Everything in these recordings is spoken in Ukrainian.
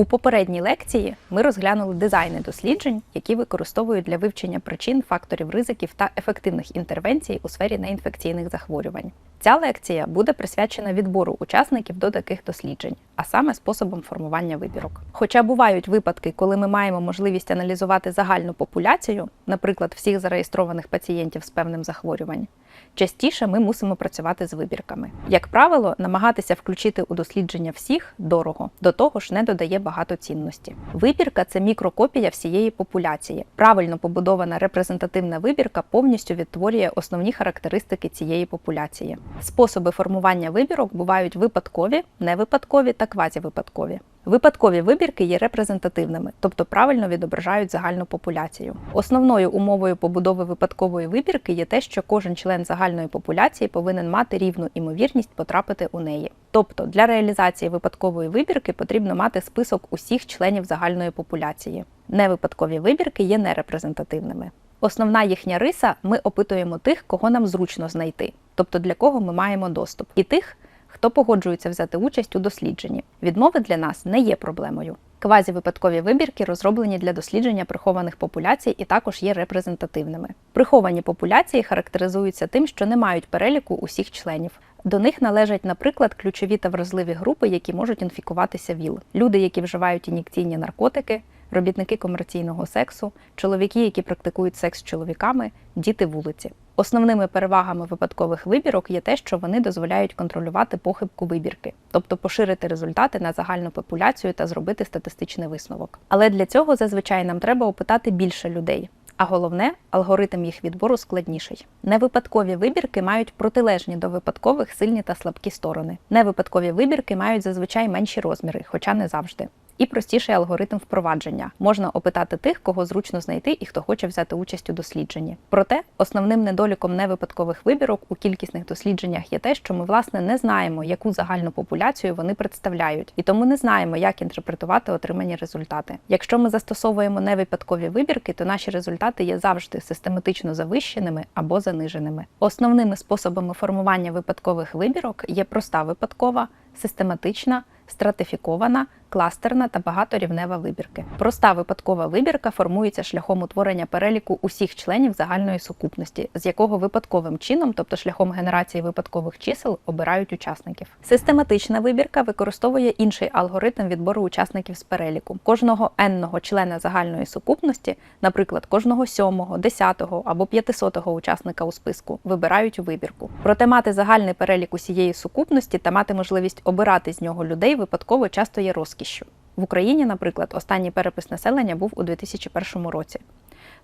У попередній лекції ми розглянули дизайни досліджень, які використовують для вивчення причин, факторів ризиків та ефективних інтервенцій у сфері неінфекційних захворювань. Ця лекція буде присвячена відбору учасників до таких досліджень, а саме способом формування вибірок. Хоча бувають випадки, коли ми маємо можливість аналізувати загальну популяцію, наприклад, всіх зареєстрованих пацієнтів з певним захворюванням, частіше ми мусимо працювати з вибірками. Як правило, намагатися включити у дослідження всіх дорого, до того ж не додає багато цінності. Вибірка це мікрокопія всієї популяції. Правильно побудована репрезентативна вибірка повністю відтворює основні характеристики цієї популяції. Способи формування вибірок бувають випадкові, невипадкові та квазівипадкові. Випадкові вибірки є репрезентативними, тобто правильно відображають загальну популяцію. Основною умовою побудови випадкової вибірки є те, що кожен член загальної популяції повинен мати рівну імовірність потрапити у неї. Тобто для реалізації випадкової вибірки потрібно мати список усіх членів загальної популяції. Невипадкові вибірки є нерепрезентативними. Основна їхня риса ми опитуємо тих, кого нам зручно знайти, тобто для кого ми маємо доступ, і тих, хто погоджується взяти участь у дослідженні. Відмови для нас не є проблемою. Квазівипадкові вибірки розроблені для дослідження прихованих популяцій і також є репрезентативними. Приховані популяції характеризуються тим, що не мають переліку усіх членів. До них належать, наприклад, ключові та вразливі групи, які можуть інфікуватися ВІЛ, люди, які вживають ін'єкційні наркотики, робітники комерційного сексу, чоловіки, які практикують секс з чоловіками, діти вулиці. Основними перевагами випадкових вибірок є те, що вони дозволяють контролювати похибку вибірки, тобто поширити результати на загальну популяцію та зробити статистичний висновок. Але для цього зазвичай нам треба опитати більше людей. А головне, алгоритм їх відбору складніший. Невипадкові вибірки мають протилежні до випадкових сильні та слабкі сторони. Невипадкові вибірки мають зазвичай менші розміри, хоча не завжди. І простіший алгоритм впровадження. Можна опитати тих, кого зручно знайти і хто хоче взяти участь у дослідженні. Проте основним недоліком невипадкових вибірок у кількісних дослідженнях є те, що ми власне не знаємо, яку загальну популяцію вони представляють, і тому не знаємо, як інтерпретувати отримані результати. Якщо ми застосовуємо невипадкові вибірки, то наші результати є завжди систематично завищеними або заниженими. Основними способами формування випадкових вибірок є проста випадкова, систематична, стратифікована, кластерна та багаторівнева вибірки. Проста випадкова вибірка формується шляхом утворення переліку усіх членів загальної сукупності, з якого випадковим чином, тобто шляхом генерації випадкових чисел, обирають учасників. Систематична вибірка використовує інший алгоритм відбору учасників з переліку. Кожного енного члена загальної сукупності, наприклад, кожного сьомого, десятого або п'ятисотого учасника у списку, вибирають у вибірку. Проте мати загальний перелік усієї сукупності та мати можливість обирати з нього людей випадково часто є розкішшю. В Україні, наприклад, останній перепис населення був у 2001 році.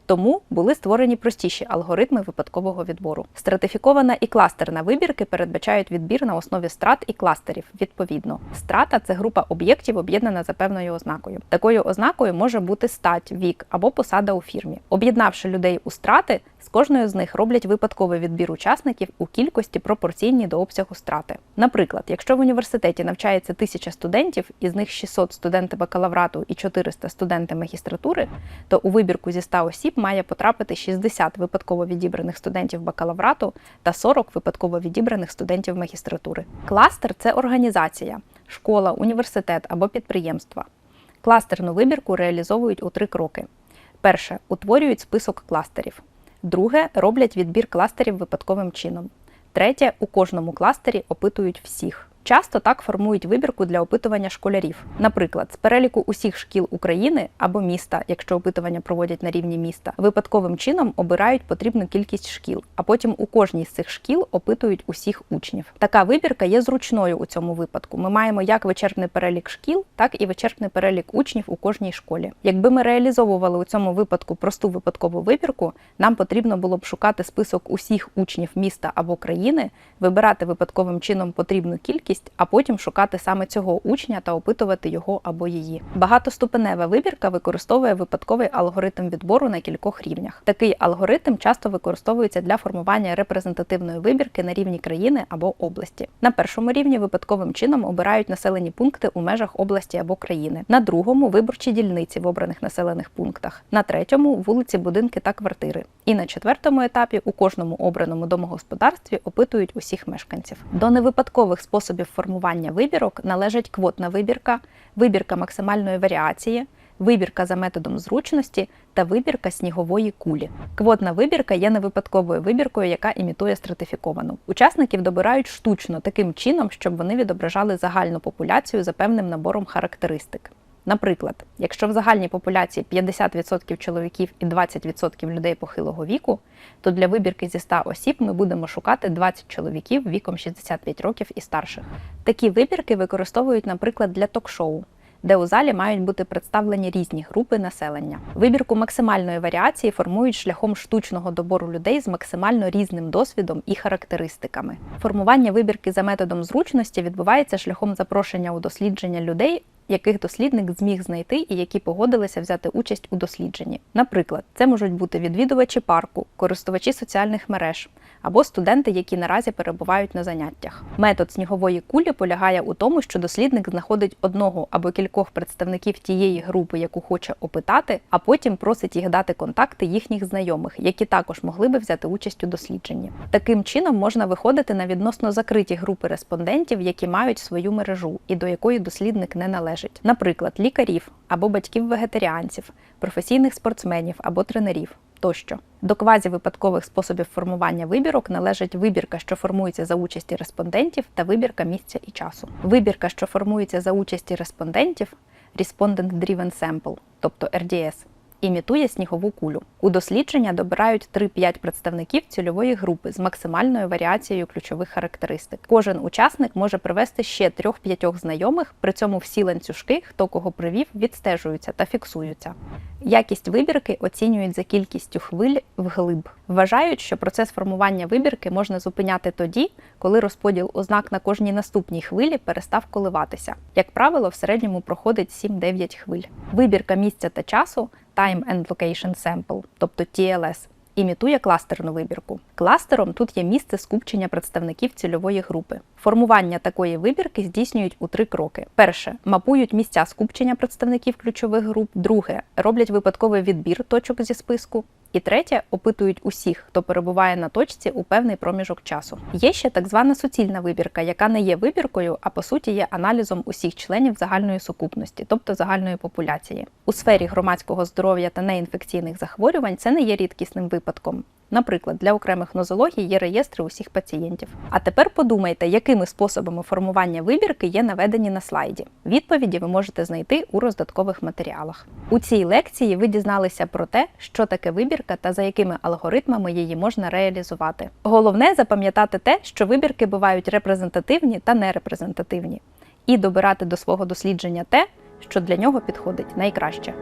Тому були створені простіші алгоритми випадкового відбору. Стратифікована і кластерна вибірки передбачають відбір на основі страт і кластерів. Відповідно, страта це група об'єктів, об'єднана за певною ознакою. Такою ознакою може бути стать, вік або посада у фірмі. Об'єднавши людей у страти, з кожної з них роблять випадковий відбір учасників у кількості пропорційній до обсягу страти. Наприклад, якщо в університеті навчається 1000 студентів, із них 600 студенти бакалаврату і 400 студенти магістратури, то у вибірку зі 100 осіб має потрапити 60 випадково відібраних студентів бакалаврату та 40 випадково відібраних студентів магістратури. Кластер це організація, школа, університет або підприємства. Кластерну вибірку реалізовують у три кроки: перше утворюють список кластерів. Друге роблять відбір кластерів випадковим чином. Третє у кожному кластері опитують всіх. Часто так формують вибірку для опитування школярів. Наприклад, з переліку усіх шкіл України або міста, якщо опитування проводять на рівні міста, випадковим чином обирають потрібну кількість шкіл, а потім у кожній з цих шкіл опитують усіх учнів. Така вибірка є зручною у цьому випадку. Ми маємо як вичерпний перелік шкіл, так і вичерпний перелік учнів у кожній школі. Якби ми реалізовували у цьому випадку просту випадкову вибірку, нам потрібно було б шукати список усіх учнів міста або країни, вибирати випадковим чином потрібну кількість а потім шукати саме цього учня та опитувати його або її. Багатоступенева вибірка використовує випадковий алгоритм відбору на кількох рівнях. Такий алгоритм часто використовується для формування репрезентативної вибірки на рівні країни або області. На першому рівні випадковим чином обирають населені пункти у межах області або країни. На другому виборчі дільниці в обраних населених пунктах. На третьому вулиці, будинки та квартири. І на четвертому етапі у кожному обраному домогосподарстві опитують усіх мешканців. До невипадкових способів формування вибірок належать квотна вибірка, вибірка максимальної варіації, вибірка за методом зручності та вибірка снігової кулі. Квотна вибірка є невипадковою вибіркою, яка імітує стратифіковану. Учасників добирають штучно таким чином, щоб вони відображали загальну популяцію за певним набором характеристик. Наприклад, якщо в загальній популяції 50% чоловіків і 20% людей похилого віку, то для вибірки зі 100 осіб ми будемо шукати 20 чоловіків віком 65 років і старших. Такі вибірки використовують, наприклад, для ток-шоу, де у залі мають бути представлені різні групи населення. Вибірку максимальної варіації формують шляхом штучного добору людей з максимально різним досвідом і характеристиками. Формування вибірки за методом зручності відбувається шляхом запрошення у дослідження людей, яких дослідник зміг знайти і які погодилися взяти участь у дослідженні. Наприклад, це можуть бути відвідувачі парку, користувачі соціальних мереж або студенти, які наразі перебувають на заняттях. Метод снігової кулі полягає у тому, що дослідник знаходить одного або кількох представників тієї групи, яку хоче опитати, а потім просить їх дати контакти їхніх знайомих, які також могли би взяти участь у дослідженні. Таким чином можна виходити на відносно закриті групи респондентів, які мають свою мережу і до якої дослідник не належить, наприклад, лікарів або батьків вегетаріанців, професійних спортсменів або тренерів. Тощо до квазівипадкових способів формування вибірок належить вибірка, що формується за участі респондентів, та вибірка місця і часу. Вибірка, що формується за участі респондентів, Respondent Driven Sample, тобто RDS, імітує снігову кулю. У дослідження добирають 3-5 представників цільової групи з максимальною варіацією ключових характеристик. Кожен учасник може привести ще 3-5 знайомих, при цьому всі ланцюжки, хто кого привів, відстежуються та фіксуються. Якість вибірки оцінюють за кількістю хвиль вглиб. Вважають, що процес формування вибірки можна зупиняти тоді, коли розподіл ознак на кожній наступній хвилі перестав коливатися. Як правило, в середньому проходить 7-9 хвиль. Вибірка місця та часу Time and Location Sample, тобто TLS, імітує кластерну вибірку. Кластером тут є місце скупчення представників цільової групи. Формування такої вибірки здійснюють у три кроки: перше мапують місця скупчення представників ключових груп, друге роблять випадковий відбір точок зі списку. І третє опитують усіх, хто перебуває на точці у певний проміжок часу. Є ще так звана суцільна вибірка, яка не є вибіркою, а по суті є аналізом усіх членів загальної сукупності, тобто загальної популяції. У сфері громадського здоров'я та неінфекційних захворювань це не є рідкісним випадком. Наприклад, для окремих нозологій є реєстри усіх пацієнтів. А тепер подумайте, якими способами формування вибірки є наведені на слайді. Відповіді ви можете знайти у роздаткових матеріалах. У цій лекції ви дізналися про те, що таке вибірка та за якими алгоритмами її можна реалізувати. Головне запам'ятати те, що вибірки бувають репрезентативні та нерепрезентативні, і добирати до свого дослідження те, що для нього підходить найкраще.